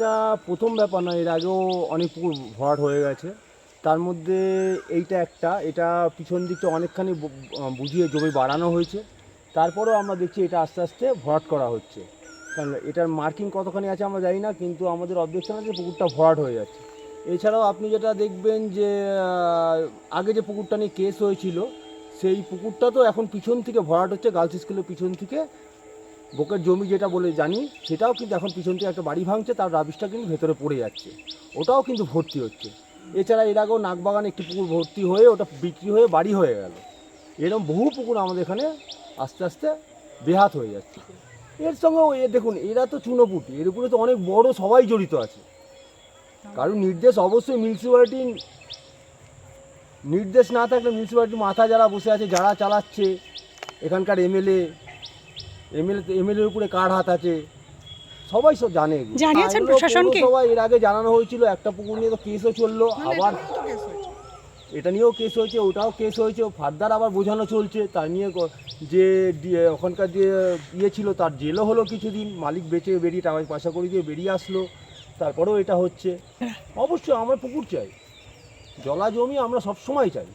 এটা প্রথম ব্যাপার নয়, এর আগেও অনেক পুকুর ভরাট হয়ে গেছে। তার মধ্যে এইটা একটা, এটা পিছন দিকটা অনেকখানি বুঝিয়ে জমি বাড়ানো হয়েছে। তারপরেও আমরা দেখছি এটা আস্তে আস্তে ভরাট করা হচ্ছে। কারণ এটার মার্কিং কতখানি আছে আমরা জানি না, কিন্তু আমাদের অবজেকশন আছে পুকুরটা ভরাট হয়ে যাচ্ছে। এছাড়াও আপনি যেটা দেখবেন যে আগে যে পুকুরটা নিয়ে কেস হয়েছিল, সেই পুকুরটা তো এখন পিছন থেকে ভরাট হচ্ছে, গার্লস স্কুলের পিছন থেকে। বুকের জমি যেটা বলে জানি, সেটাও কিন্তু এখন পিছন থেকে একটা বাড়ি ভাঙছে, তার রাবিশটা কিন্তু ভেতরে পড়ে যাচ্ছে। ওটাও কিন্তু ভর্তি হচ্ছে। এছাড়া এর আগেও নাগবাগানে একটি পুকুর ভর্তি হয়ে, ওটা বিক্রি হয়ে বাড়ি হয়ে গেল। এরকম বহু পুকুর আমাদের এখানে আস্তে আস্তে বেহাত হয়ে যাচ্ছে। এর সঙ্গেও এ দেখুন, এরা তো চুনোপুটি, এর উপরে তো অনেক বড় সবাই জড়িত আছে। কারণ নির্দেশ অবশ্যই মিউনিসিপ্যালিটি নির্দেশ না থাকলে মিউনিসিপ্যালিটি মাথা যারা বসে আছে, যারা চালাচ্ছে, এখানকার এমএলএ এমএলএ এমএলএর উপরে কার হাত আছে সবাই সব জানে এগুলো। জানিয়েছেন এগুলো প্রশাসনকে? পৌরসভায় এর আগে জানানো হয়েছিল একটা পুকুর নিয়ে তো কেসও চলল আবার এটা নিয়েও কেস হয়েছে ওটাও কেস হয়েছে ফার্দার আবার বোঝানো চলছে তার নিয়ে ক- যে ডি- ওখানকার যে ইয়ে ছিল তার জেলও হলো কিছুদিন মালিক বেঁচে বেরিয়ে টাকা পয়সা করে দিয়ে বেরিয়ে আসলো তারপরেও এটা হচ্ছে অবশ্যই আমরা পুকুর চাই জলা জমি আমরা সব সময় চাই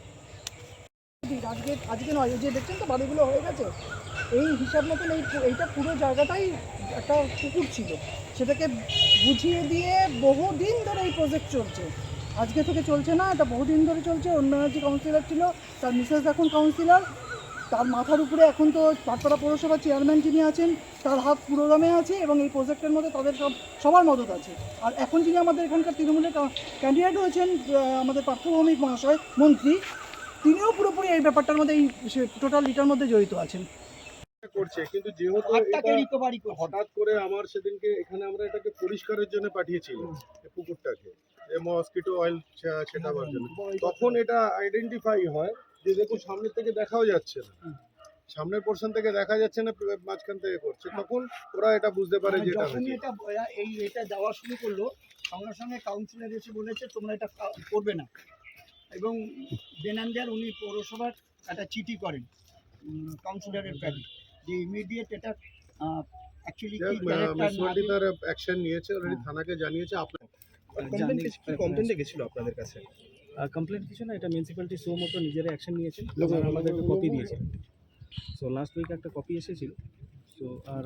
আজকে আজকে নয়, এই যে দেখছেন তো বাড়িগুলো হয়ে গেছে, এই হিসাব মতন এই এইটা পুরো জায়গাটাই একটা পুকুর ছিল। সেটাকে বুঝিয়ে দিয়ে বহুদিন ধরে এই প্রজেক্ট চলছে। আজকে থেকে চলছে না, এটা বহুদিন ধরে চলছে। অন্য যে কাউন্সিলর ছিল, তার মিসেস এখন কাউন্সিলর তার মাথার উপরে এখন তো পাটপাড়া পৌরসভার চেয়ারম্যান যিনি আছেন, তার হাত পুরোদমে আছে এবং এই প্রজেক্টের মধ্যে তাদের সব, সবার মদত আছে। আর এখন যিনি আমাদের এখানকার তৃণমূলের ক্যান্ডিডেট হয়েছেন আমাদের পার্থভৌমিক মহাশয়, মন্ত্রী তিনিও পুরোপুরি এই ব্যাপারটার মধ্যে এই টোটাল লিটার মধ্যে জড়িত আছেন। করছে কিন্তু যেহেতু হঠাৎ করে আমার সেদিনকে এখানে আমরা এটাকে পরিষ্কারের জন্য পাঠিয়েছিলাম পুকুরটাকে মসকিটো অয়েল ছেটাবার জন্য। তখন এটা আইডেন্টিফাই হয় যে দেখুন সামনের থেকে দেখাও যাচ্ছে না। সামনের পোর্শন থেকে দেখা যাচ্ছে না মাঝখান থেকে করছে। তখন ওরা এটা বুঝতে পারে যে এটা যখনই এটা এই এটা যাওয়া শুরু করল সঙ্গে সঙ্গে কাউন্সিলর এসে বলেছে তোমরা এটা করবে না। এবং বেনান্দার উনি পৌরসভার একটা চিঠি করেন কাউন্সিলরের কাছে যে ইমিডিয়েট এটা অ্যাকচুয়ালি কি মিউনিসিপালিটি তার অ্যাকশন নিয়েছে অলরেডি থানাকে জানিয়েছে আপনার কমপ্লেন গেছিল আপনাদের কাছে? কমপ্লেন কিছু না এটা মিউনিসিপ্যালিটি সো মতো নিজেরা অ্যাকশন নিয়েছেন ওনারা আমাদেরকে কপি দিয়েছেন সো লাস্ট উইক একটা কপি এসেছিল। তো আর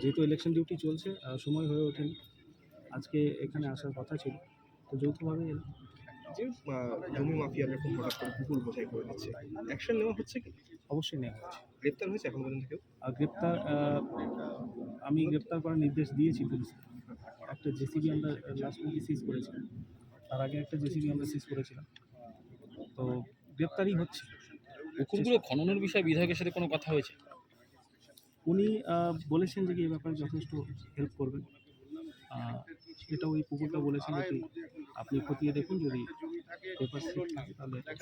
যেহেতু ইলেকশন ডিউটি চলছে আর সময় হয়ে ওঠেনি আজকে এখানে আসার কথা ছিল তো যৌথভাবে এলাম। যে জমি মাফিয়া এরকম হঠাৎ করে পুকুর বোঝাই করে দিচ্ছে। অ্যাকশন নেওয়া হচ্ছে কি? অবশ্যই নেওয়া হচ্ছে। গ্রেপ্তার হয়েছে এখন পর্যন্ত কেউ? আর গ্রেপ্তার আমি গ্রেপ্তার করার নির্দেশ দিয়েছি পুলিশ একটা জেসিবি আমরা লাস্ট উইকে সিজ করেছিলাম। তার আগে একটা জেসিবি আমরা সিজ করেছিলাম। তো গ্রেপ্তারই হচ্ছে। পুকুরগুলো খননের বিষয়ে বিধায়কের সাথে কোনো কথা হয়েছে? উনি বলেছেন যে কি এই ব্যাপারে যথেষ্ট হেল্প করবেন। ওই পুকুরটা বলেছেন যে আপনি খতিয়ে দেখুন যদি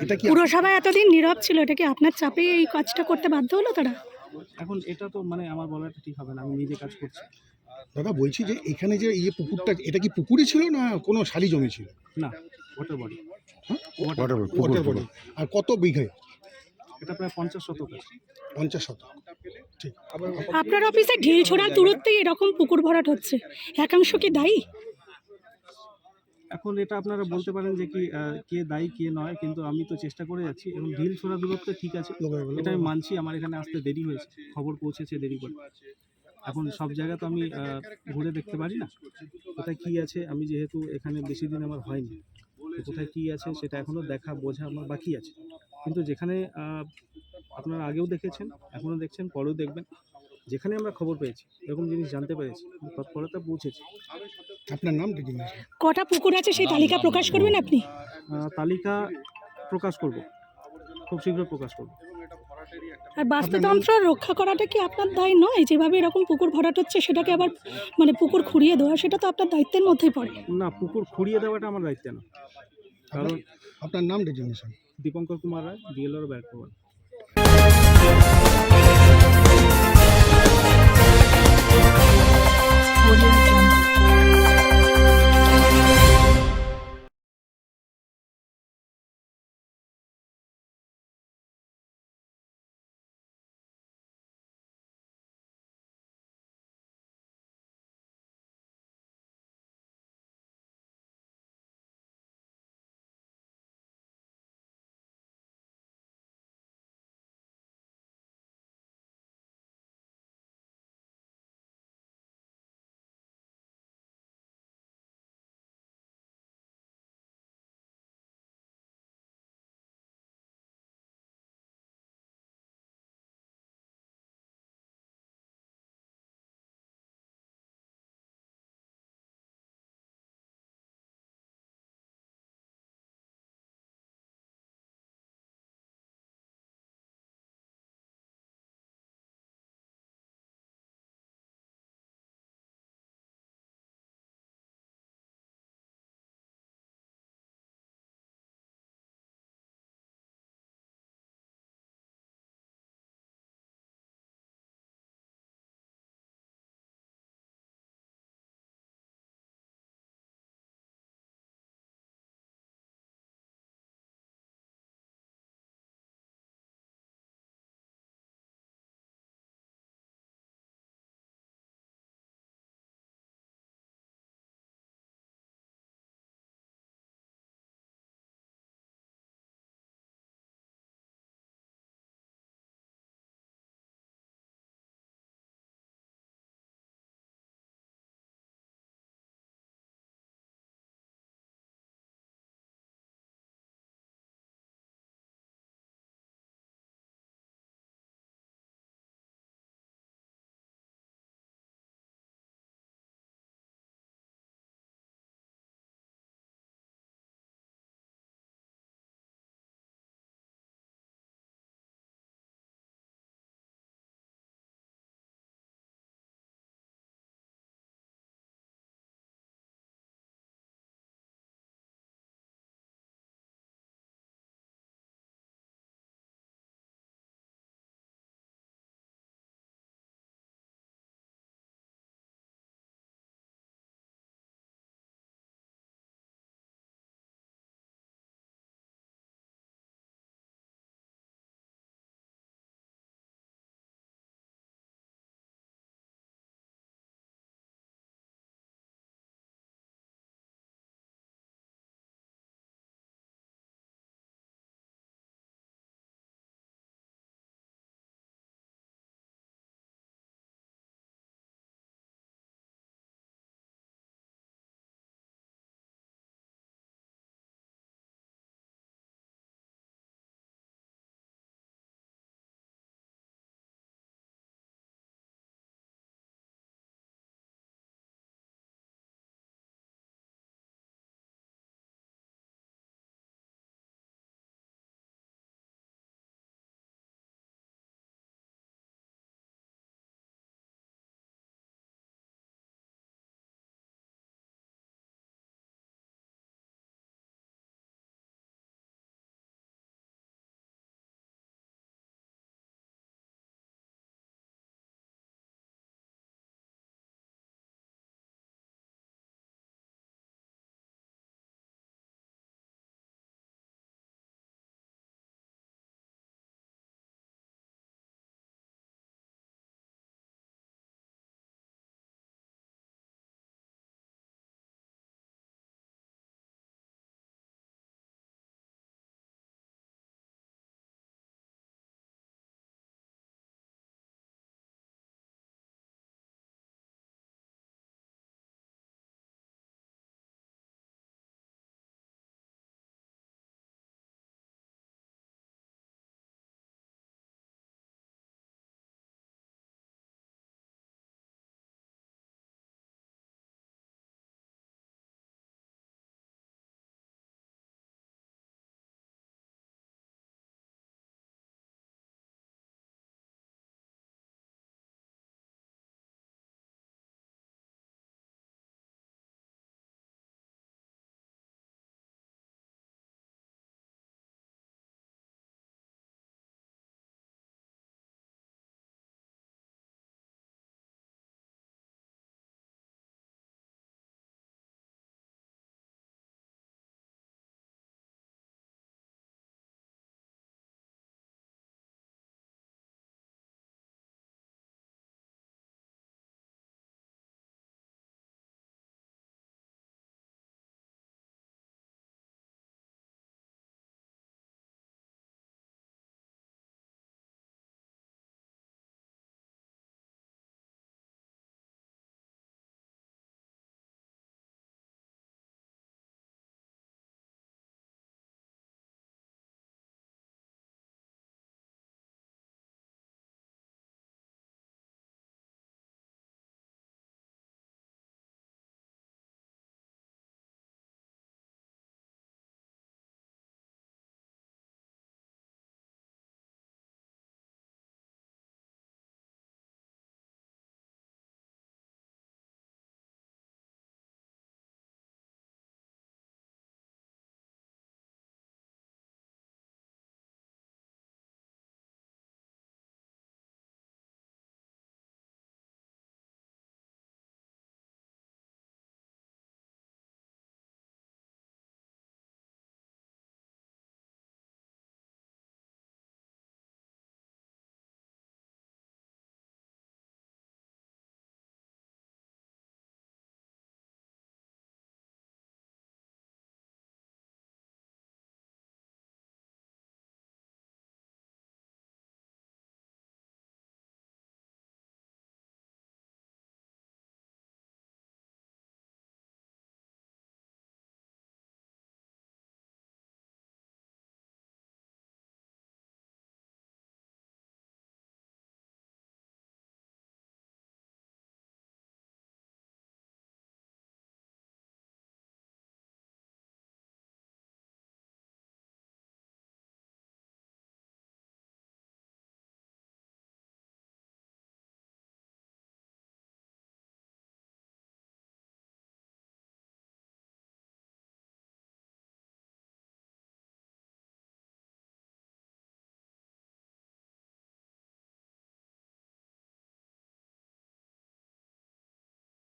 এটা কি পুরসভা এতদিন নীরব ছিল এটা কি আপনার চাপে এই কাজটা করতে বাধ্য হলো তারা? এখন এটা তো মানে আমার বলাটা ঠিক হবে না আমি নিজে কাজ করছি। দাদা বলছি যে এখানে যে এই পুকুরটা এটা কি পুকুরে ছিল না কোনো সারি জমি ছিল? না ওয়াটার বডি? ওয়াটার বডি আর কত বিঘে? এটা প্রায় পঞ্চাশ শতক আছে। পঞ্চাশ শতক। ঠিক। আপনার অফিসে ঢিল ছোড়ার দূরত্বেই এরকম পুকুর ভরাট হচ্ছে। একাংশ কি দায়ী? এখন এটা আপনারা বলতে পারেন যে কি কে দায়ী, কে নয়, কিন্তু আমি তো চেষ্টা করে যাচ্ছি এবং ঢিল ছোড়া দূরত্ব ঠিক আছে। এটা আমি মানছি, আমার এখানে আসতে দেরি হয়েছে, খবর পৌঁছেছে দেরি করে। এখন সব জায়গা তো আমি ঘুরে দেখতে পারি না। কোথায় কি আছে, আমি যেহেতু এখানে বেশি দিন আমার হয়নি। কোথায় কি আছে, সেটা এখনও দেখা, বোঝা আমার বাকি আছে। কিন্তু যেখানে আপনারা আগেও দেখেছেন এখনও দেখছেন, পরেও দেখবেন। যেখানে আমরা খবর পেয়েছি এরকম জিনিস জানতে পেরেছি তৎপরতা পৌঁছেছে আপনার নাম দিদিমা কটা পুকুর আছে সেই তালিকা প্রকাশ করবেন আপনি? তালিকা প্রকাশ করব। খুব শীঘ্র প্রকাশ করব। আর বাস্তুতন্ত্র রক্ষা করাটা কি আপনার দায় নয়? যেভাবে এরকম পুকুর ভরাট হচ্ছে সেটাকে আবার মানে পুকুর খুঁড়িয়ে দেওয়া সেটা তো আপনার দায়িত্বের মধ্যেই পড়ে। না পুকুর খুঁড়িয়ে দেওয়াটা আমার দায়িত্ব না। কারণ আপনার নাম ডেজিগনেশন দীপঙ্কর কুমার রায় বিএলওর ব্যাক